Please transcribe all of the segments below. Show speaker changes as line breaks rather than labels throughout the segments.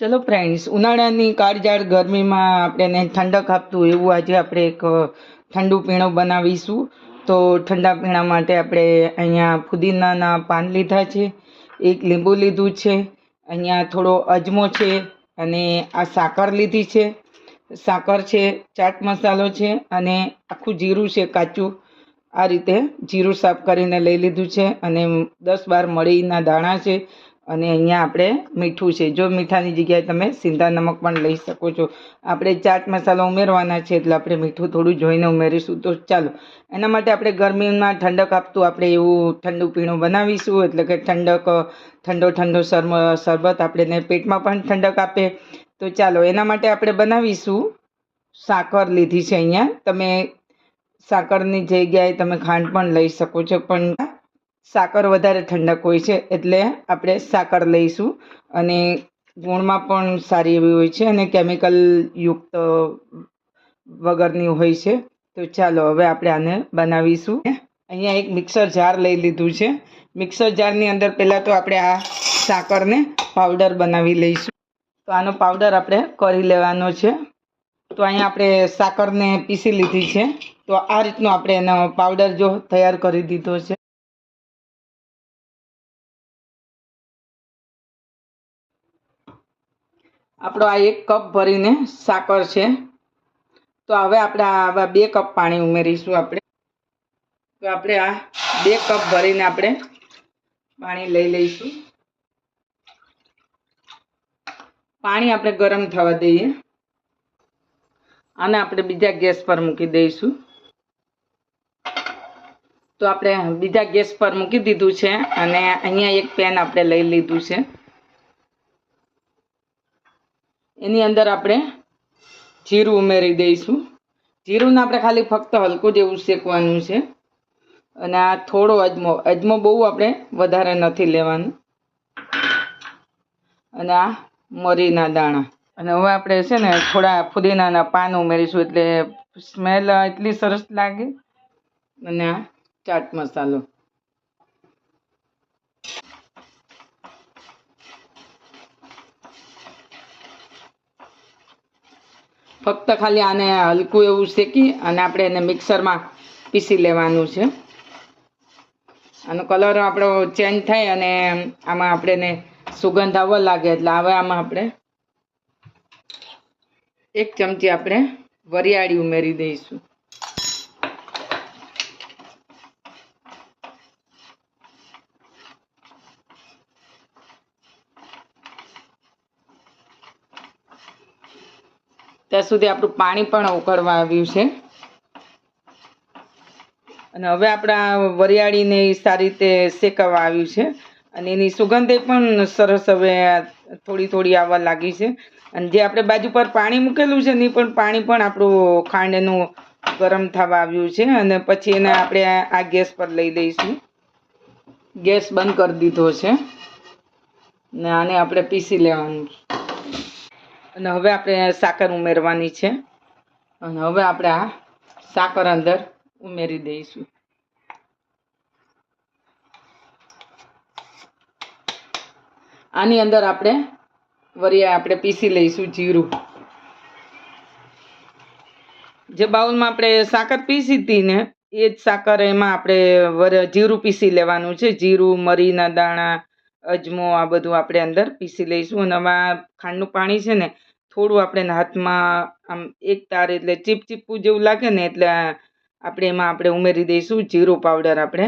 ચલો ફ્રેન્ડ્સ ઉનાળાની કાળજાળ ગરમીમાં આપણે ઠંડક આપતું એવું આજે આપણે એક ઠંડુ પીણું બનાવીશું. તો ઠંડા પીણા માટે આપણે અહીંયા ફુદીનાના પાન લીધા છે, એક લીંબુ લીધું છે, અહીંયા થોડો અજમો છે અને આ સાકર લીધી છે. સાકર છે, ચાટ મસાલો છે અને આખું જીરું છે, કાચું. આ રીતે જીરું સાફ કરીને લઈ લીધું છે અને દસ બાર મળીના દાણા છે અને અહીંયા આપણે મીઠું છે. જો મીઠાની જગ્યાએ તમે સિંધા નમક પણ લઈ શકો છો. આપણે ચાટ મસાલો ઉમેરવાના છે એટલે આપણે મીઠું થોડું જોઈને ઉમેરીશું તો ચાલો. એના માટે આપણે ગરમીમાં ઠંડક આપતું આપણે એવું ઠંડુ પીણું બનાવીશું એટલે કે ઠંડક, ઠંડો ઠંડો સરમ શરબત આપણે પેટમાં પણ ઠંડક આપે. તો ચાલો, એના માટે આપણે બનાવીશું સાકર લીધી છે અહીંયા. તમે સાકરની જગ્યાએ તમે ખાંડ પણ લઈ શકો છો. પણ સાકર વધારે ઠંડક હોય છે, એટલે આપણે સાકર લઈશું. અને ગુણમાં પણ સારી એવી હોય છે અને કેમિકલ યુક્ત વગરની હોય છે. તો ચાલો હવે આપણે આને બનાવીશું. અહીંયા એક મિક્સર જાર લઈ લીધું છે. મિક્સર જારની અંદર પહેલાં તો આપણે આ સાકરને પાવડર બનાવી લઈશું. તો આનો પાવડર આપણે કરી લેવાનો છે. તો અહીંયા આપણે સાકરને પીસી લીધી છે. તો આ રીતનો આપણે એનો પાવડર જો તૈયાર કરી દીધો છે. આપણો આ એક કપ ભરીને સાકર છે. તો હવે આપણે આવા બે કપ પાણી ઉમેરીશું આપણે. તો આપણે આ બે કપ ભરીને આપણે પાણી લઈ લઈશું. પાણી આપણે ગરમ થવા દઈએ. અને આપણે બીજા ગેસ પર મૂકી દઈશું. તો આપણે બીજા ગેસ પર મૂકી દીધું છે અને અહીંયા એક પેન આપણે લઈ લીધું છે. એની અંદર આપણે જીરું ઉમેરી દઈશું. જીરુંને આપણે ખાલી ફક્ત હલકું જેવું શેકવાનું છે. અને આ થોડો અજમો અજમો બહુ આપણે વધારે નથી લેવાનું. અને આ મરીના દાણા. અને હવે આપણે છે ને થોડા ફુદીનાના પાન ઉમેરીશું એટલે સ્મેલ એટલી સરસ લાગે. અને આ ચાટ મસાલો. ફક્ત ખાલી આને હલકું એવું શેકી અને આપણે એને મિક્સરમાં પીસી લેવાનું છે. આનો કલર આપણો ચેન્જ થાય અને આમાં આપણે એને સુગંધ આવવા લાગે એટલે હવે આમાં આપણે. એક ચમચી આપણે વરિયાળી ઉમેરી દઈશું. ત્યાં સુધી આપણું પાણી પણ ઉકળવા આવ્યું છે. અને હવે આપણા વરિયાળીને સારી રીતે શેકવા આવ્યું છે. અને એની સુગંધે પણ સરસ હવે થોડી થોડી આવવા લાગી છે. અને જે આપણે બાજુ પર પાણી મૂકેલું છે ને પણ પાણી પણ આપણું ખાંડનું ગરમ થવા આવ્યું છે. અને પછી એને આપણે આ ગેસ પર લઈ દઈશું. ગેસ બંધ કરી દીધો છે. ને આને આપણે પીસી લેવાનું છે. અને હવે આપણે સાકર ઉમેરવાની છે. અને હવે આપણે આ સાકર અંદર ઉમેરી દઈશું. આની અંદર આપણે વરિયા આપણે પીસી લઈશું જીરું. જે બાઉલમાં આપણે સાકર પીસી હતી ને, એ જ સાકર એમાં આપણે વર જીરું પીસી લેવાનું છે. જીરું, મરીના દાણા અજમો, આ બધું આપણે અંદર પીસી લઈશું અને આમાં ખાંડનું પાણી છે ને, થોડું આપણે હાથમાં આમ એક તાર એટલે ચીપચીપું જેવું લાગે ને એટલે આપણે એમાં આપણે ઉમેરી દઈશું જીરું પાવડર આપણે.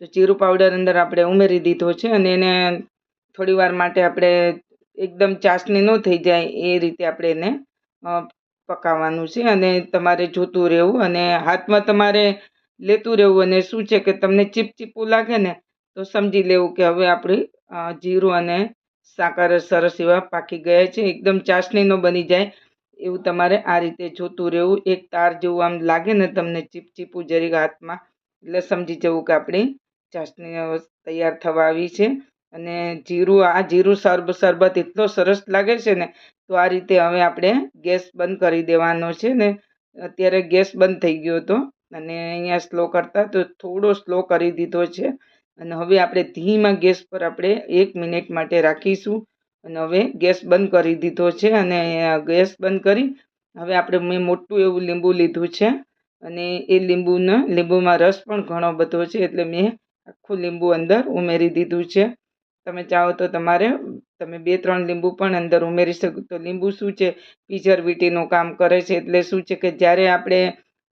તો જીરું પાવડર અંદર આપણે ઉમેરી દીધો છે અને એને થોડી વાર માટે આપણે એકદમ ચાસણી ન થઈ જાય એ રીતે આપણે એને પકાવવાનું છે અને તમારે જોતું રહેવું અને હાથમાં તમારે લેતું રહેવું અને શું છે કે તમને ચીપચીપું લાગે ને, તો સમજી લેવું કે હવે આપણી જીરું અને સાકર સરસ એવા પાકી ગયા છે. એકદમ ચાસણીનો બની જાય એવું તમારે આ રીતે જોતું રહેવું. એક તાર જેવું આમ લાગે ને તમને ચીપચીપું જરીક હાથમાં. એટલે સમજી જવું કે આપણી ચાસણી તૈયાર થવા આવી છે. અને જીરું, આ જીરું સરબ, સરબત એટલો સરસ લાગે છે ને, તો આ રીતે હવે આપણે ગેસ બંધ કરી દેવાનો છે ને. અત્યારે ગેસ બંધ થઈ ગયો હતો. અને અહીંયા સ્લો કરતા તો થોડો સ્લો કરી દીધો છે. અને હવે આપણે ધીમા ગેસ પર આપણે એક મિનિટ માટે રાખીશું. અને હવે ગેસ બંધ કરી દીધો છે અને ગેસ બંધ કરી હવે આપણે મેં મોટું એવું લીંબુ લીધું છે. અને એ લીંબુને, લીંબુમાં રસ પણ ઘણો બધો છે એટલે મેં આખું લીંબુ અંદર ઉમેરી દીધું છે. તમે ચાહો તો તમારે, તમે બે, ત્રણ લીંબુ પણ અંદર ઉમેરી શકો. તો લીંબુ શું છે? પ્રિઝર્વેટિવનું કામ કરે છે એટલે શું છે કે જ્યારે આપણે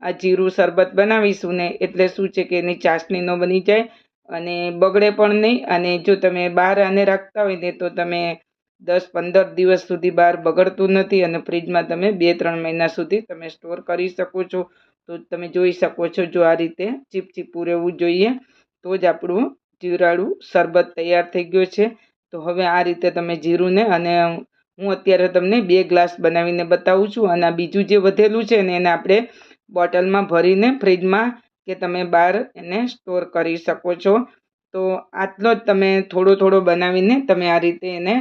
આ જીરું શરબત બનાવીશું ને એટલે શું છે કે એની ચાસણી ન બની જાય. અને બગડે પણ નહીં. અને જો તમે બહાર આને રાખતા હોય ને, તો તમે દસ પંદર દિવસ સુધી બહાર બગડતું નથી અને ફ્રીજમાં તમે બે ત્રણ મહિના સુધી તમે સ્ટોર કરી શકો છો. તો તમે જોઈ શકો છો જો આ રીતે ચીપચીપું રહેવું જોઈએ, તો જ આપણું જીરાળું શરબત તૈયાર થઈ ગયો છે. તો હવે આ રીતે તમે જીરુંને અને હું અત્યારે તમને બે ગ્લાસ બનાવીને બતાવું છું. અને બીજું જે વધેલું છે ને, એને આપણે બોટલમાં ભરીને ફ્રીજમાં કે તમે બહાર એને સ્ટોર કરી શકો છો. તો આટલો જ તમે થોડો થોડો બનાવીને તમે આ રીતે એને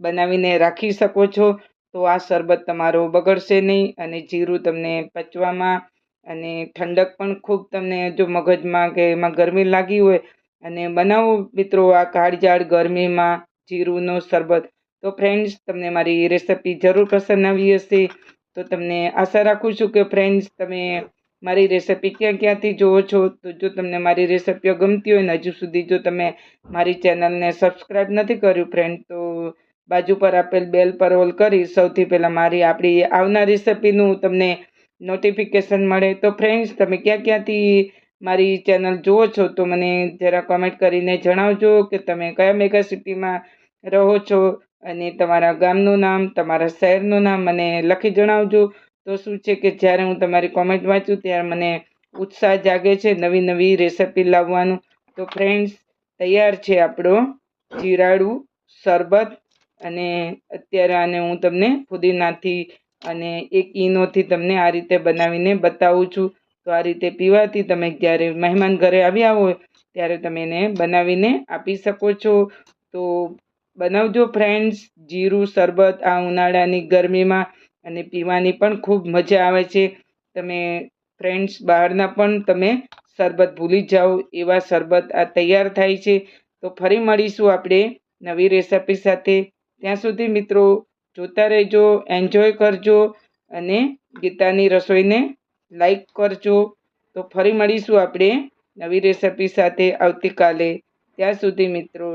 બનાવીને રાખી શકો છો. તો આ શરબત તમારો બગડશે નહીં અને જીરું તમને પચવામાં અને ઠંડક પણ ખૂબ તમને જો મગજમાં કે એમાં ગરમી લાગી હોય અને બનાવો મિત્રો આ કાળઝાળ ગરમીમાં જીરુંનો શરબત. તો ફ્રેન્ડ્સ તમને મારી રેસિપી જરૂર પસંદ આવી હશે. તો તમને આશા રાખું છું કે ફ્રેન્ડ્સ તમે મારી રેસિપી ક્યાં ક્યાંથી જુઓ છો, તો જો તમને મારી રેસિપીઓ ગમતી હોય ને, હજુ સુધી જો તમે મારી ચેનલને સબસ્ક્રાઈબ નથી કર્યું ફ્રેન્ડ તો બાજુ પર આપેલ બેલ પર ઓલ કરી, સૌથી પહેલાં મારી આપણી આવનાર રેસિપીનું તમને નોટિફિકેશન મળે. તો ફ્રેન્ડ્સ તમે ક્યાં ક્યાંથી મારી ચેનલ જુઓ છો, તો મને જરા કમેન્ટ કરીને જણાવજો કે તમે કયા મેગા સિટીમાં રહો છો અને તમારા ગામનું નામ, તમારા શહેરનું નામ મને લખી જણાવજો. તો શું છે કે જ્યારે હું તમારી કોમેન્ટ વાંચું ત્યારે મને ઉત્સાહ જાગે છે નવી નવી રેસિપી લાવવાનું. તો ફ્રેન્ડ્સ તૈયાર છે આપણો જીરાળું શરબત અને અત્યારે આને હું તમને ફુદીનાથી અને એક ઈનોથી તમને આ રીતે બનાવીને બતાવું છું. તો આ રીતે પીવાથી તમે જ્યારે મહેમાન ઘરે આવ્યા હોય ત્યારે તમે એને બનાવીને આપી શકો છો. તો બનાવજો ફ્રેન્ડ્સ જીરું, શરબત આ ઉનાળાની ગરમીમાં અને પીવાની પણ ખૂબ મજા આવે છે. તમે ફ્રેન્ડ્સ બહારના પણ તમે શરબત ભૂલી જાઓ એવા શરબત આ તૈયાર થાય છે. તો ફરી મળીશું આપણે નવી રેસિપી સાથે. ત્યાં સુધી મિત્રો જોતા રહેજો એન્જોય કરજો અને ગીતાની રસોઈને લાઈક કરજો. તો ફરી મળીશું આપણે નવી રેસિપી સાથે આવતીકાલે. ત્યાં સુધી મિત્રો